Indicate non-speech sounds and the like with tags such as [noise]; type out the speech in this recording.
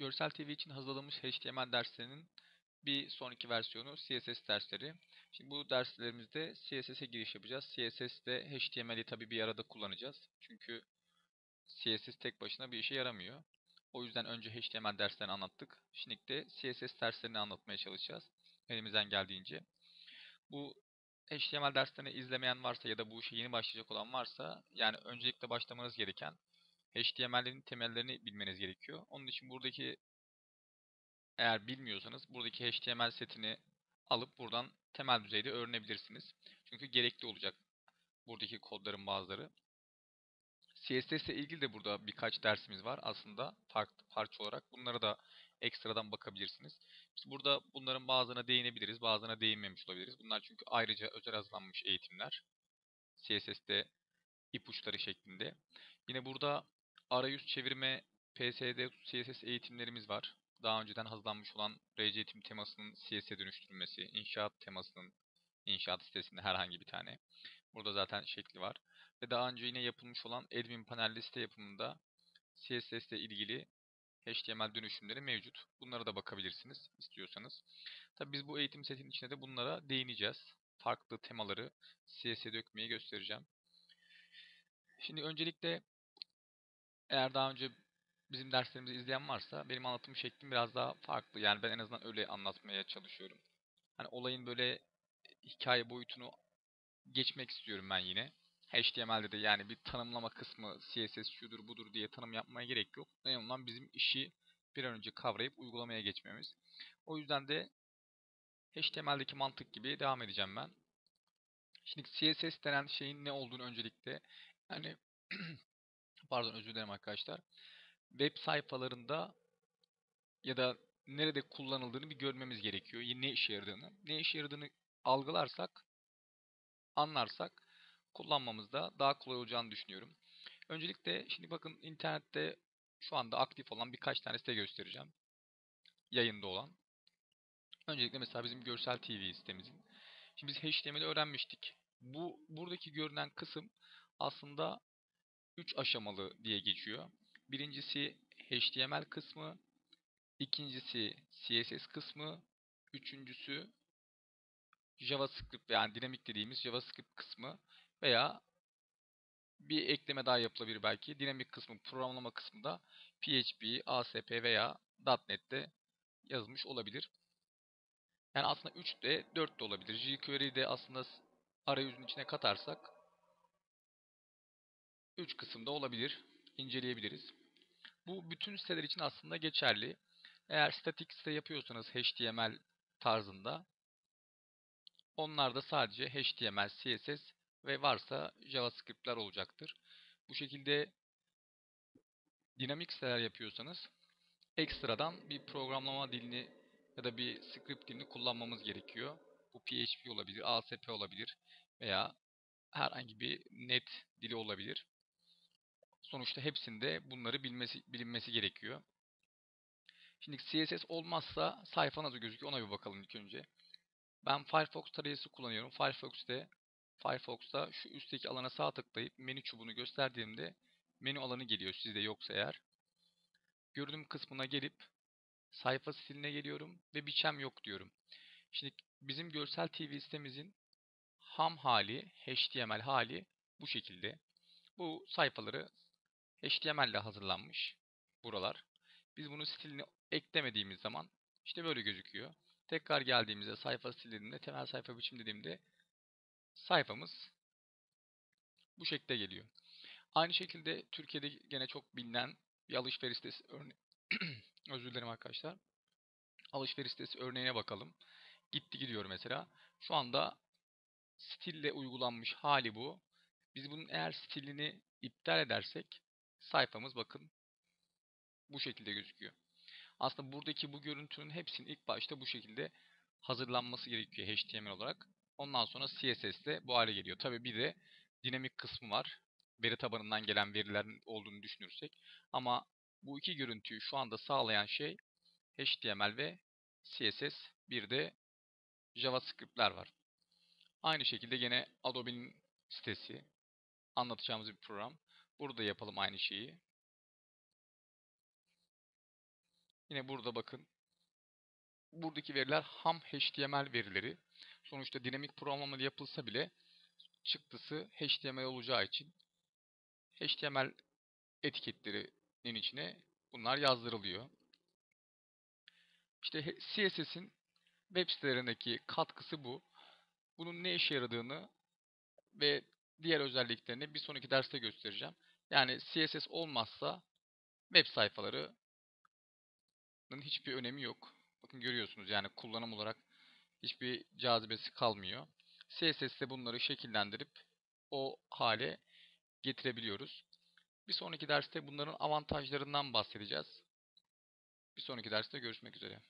Görsel TV için hazırladığımız HTML derslerinin bir sonraki versiyonu CSS dersleri. Şimdi bu derslerimizde CSS'e giriş yapacağız. CSS'de HTML'i tabii bir arada kullanacağız. Çünkü CSS tek başına bir işe yaramıyor. O yüzden önce HTML derslerini anlattık. Şimdi de CSS derslerini anlatmaya çalışacağız. Elimizden geldiğince. Bu HTML derslerini izlemeyen varsa ya da bu işe yeni başlayacak olan varsa yani öncelikle başlamanız gereken HTML'in temellerini bilmeniz gerekiyor. Onun için buradaki eğer bilmiyorsanız buradaki HTML setini alıp buradan temel düzeyde öğrenebilirsiniz. Çünkü gerekli olacak buradaki kodların bazıları. CSS ile ilgili de burada birkaç dersimiz var aslında farklı parça olarak. Bunlara da ekstradan bakabilirsiniz. Biz burada bunların bazılarına değinebiliriz, bazılarına değinmemiş olabiliriz. Bunlar çünkü ayrıca özel hazırlanmış eğitimler. CSS'de ipuçları şeklinde. Yine burada arayüz çevirme, PSD, CSS eğitimlerimiz var. Daha önceden hazırlanmış olan RC eğitim temasının CSS'e dönüştürülmesi, inşaat temasının inşaat sitesinde herhangi bir tane. Burada zaten şekli var. Ve daha önce yine yapılmış olan admin panel liste yapımında CSS ile ilgili HTML dönüşümleri mevcut. Bunlara da bakabilirsiniz istiyorsanız. Tabi biz bu eğitim setinin içinde de bunlara değineceğiz. Farklı temaları CSS'e dökmeyi göstereceğim. Şimdi öncelikle eğer daha önce bizim derslerimizi izleyen varsa benim anlatım şeklim biraz daha farklı. Yani ben en azından öyle anlatmaya çalışıyorum. Hani olayın böyle hikaye boyutunu geçmek istiyorum ben yine. HTML'de de yani bir tanımlama kısmı CSS şudur budur diye tanım yapmaya gerek yok. Önemli olan bizim işi bir an önce kavrayıp uygulamaya geçmemiz. O yüzden de HTML'deki mantık gibi devam edeceğim ben. Şimdi CSS denen şeyin ne olduğunu öncelikle yani [clears throat] pardon özür dilerim arkadaşlar. Web sayfalarında ya da nerede kullanıldığını bir görmemiz gerekiyor. Ne işe yaradığını. Ne işe yaradığını algılarsak, anlarsak kullanmamızda daha kolay olacağını düşünüyorum. Öncelikle şimdi bakın internette şu anda aktif olan birkaç tane site göstereceğim. Yayında olan. Öncelikle mesela bizim Görsel TV sitemizin. Şimdi biz HTML'i öğrenmiştik. Bu buradaki görünen kısım aslında 3 aşamalı diye geçiyor. Birincisi HTML kısmı, ikincisi CSS kısmı, üçüncüsü JavaScript yani dinamik dediğimiz JavaScript kısmı veya bir ekleme daha yapılabilir belki. Dinamik kısmı, programlama kısmı da PHP, ASP veya .NET'te yazılmış olabilir. Yani aslında 3 de 4 de olabilir. jQuery'i de aslında arayüzün içine katarsak 3 kısımda olabilir. İnceleyebiliriz. Bu bütün siteler için aslında geçerli. Eğer statik site yapıyorsanız HTML tarzında onlar da sadece HTML, CSS ve varsa JavaScript'ler olacaktır. Bu şekilde dinamik siteler yapıyorsanız ekstradan bir programlama dilini ya da bir script dilini kullanmamız gerekiyor. Bu PHP olabilir, ASP olabilir veya herhangi bir net dili olabilir. Sonuçta hepsinde bunları bilmesi, bilinmesi gerekiyor. Şimdi CSS olmazsa sayfa nasıl gözüküyor ona bir bakalım ilk önce. Ben Firefox tarayıcısı kullanıyorum. Firefox'te Firefox'ta şu üstteki alana sağ tıklayıp menü çubuğunu gösterdiğimde menü alanı geliyor sizde yoksa eğer. Görünüm kısmına gelip sayfa stiline geliyorum ve biçem yok diyorum. Şimdi bizim görsel TV sitemizin ham hali, HTML hali bu şekilde. Bu sayfaları HTML ile hazırlanmış buralar. Biz bunu stilini eklemediğimiz zaman işte böyle gözüküyor. Tekrar geldiğimizde sayfa stilinde temel sayfa biçim dediğimde sayfamız bu şekilde geliyor. Aynı şekilde Türkiye'de gene çok bilinen bir alışveriş sitesi örneği [clears throat] özür dilerim arkadaşlar. Alışveriş sitesi örneğine bakalım. Gitti gidiyor mesela. Şu anda stille uygulanmış hali bu. Biz bunun eğer stilini iptal edersek sayfamız bakın bu şekilde gözüküyor. Aslında buradaki bu görüntünün hepsinin ilk başta bu şekilde hazırlanması gerekiyor HTML olarak. Ondan sonra CSS de bu hale geliyor. Tabi bir de dinamik kısmı var. Veri tabanından gelen verilerin olduğunu düşünürsek. Ama bu iki görüntüyü şu anda sağlayan şey HTML ve CSS bir de JavaScript'ler var. Aynı şekilde gene Adobe'nin sitesi anlatacağımız bir program. Burada yapalım aynı şeyi. Yine burada bakın. Buradaki veriler ham HTML verileri. Sonuçta dinamik programlama yapılsa bile çıktısı HTML olacağı için HTML etiketlerinin içine bunlar yazdırılıyor. İşte CSS'in web sitelerindeki katkısı bu. Bunun ne işe yaradığını ve diğer özelliklerini bir sonraki derste göstereceğim. Yani CSS olmazsa web sayfalarının hiçbir önemi yok. Bakın görüyorsunuz yani kullanım olarak hiçbir cazibesi kalmıyor. CSS'te bunları şekillendirip o hale getirebiliyoruz. Bir sonraki derste bunların avantajlarından bahsedeceğiz. Bir sonraki derste görüşmek üzere.